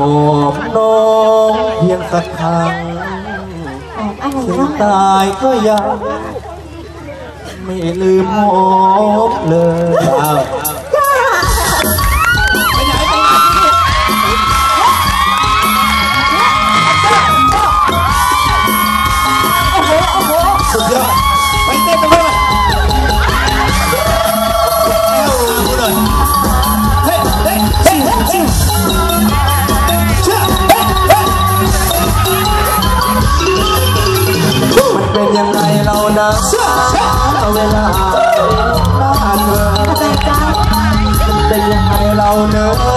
หอบน้องเพียงสักครั้งถึงตายก็ยัง ไม่ลืมหอมเลย ยังไงเรานะเวลาหน้าเธอเป็นยังไงเราเนอะ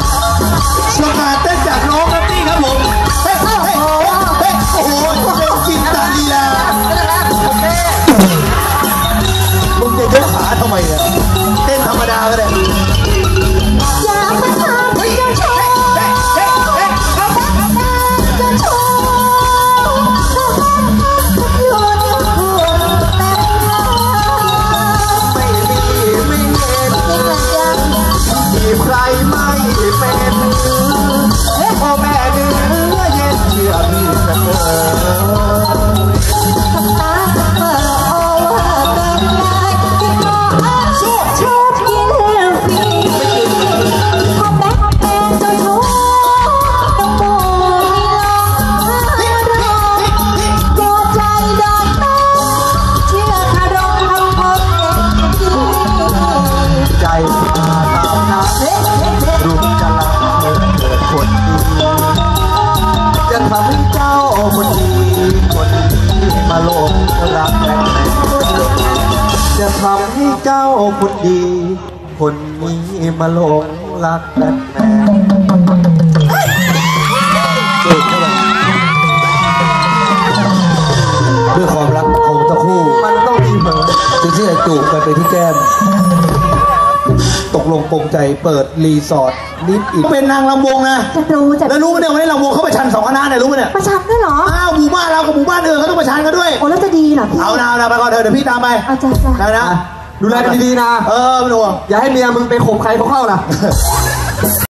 us. I need a ทำให้เจ้าคนดี คนนี้มาหลงรักแต่แม่ ปงใจเปิดรีสอร์ทนิดอีกเป็นนางลำวงนะจะรู้จะแล้วรู้ไหมเนี่ยวันนี้ลำวงเขาประชันสองคณะเนี่ยรู้ไหมเนี่ยประชันด้วยเหรออ้าวหมู่บ้านเรากับหมู่บ้านอื่นเขาต้องประชันกันด้วยโอ้แล้วจะดีเหรอพี่เอานาเอานะไปก่อนเถอะเดี๋ยวพี่ตามไปเอาจาจ้านะดูแลกันดีๆนะเออไม่ห่วงอย่าให้เมียมึงไปข่มใครเขาเข้านะ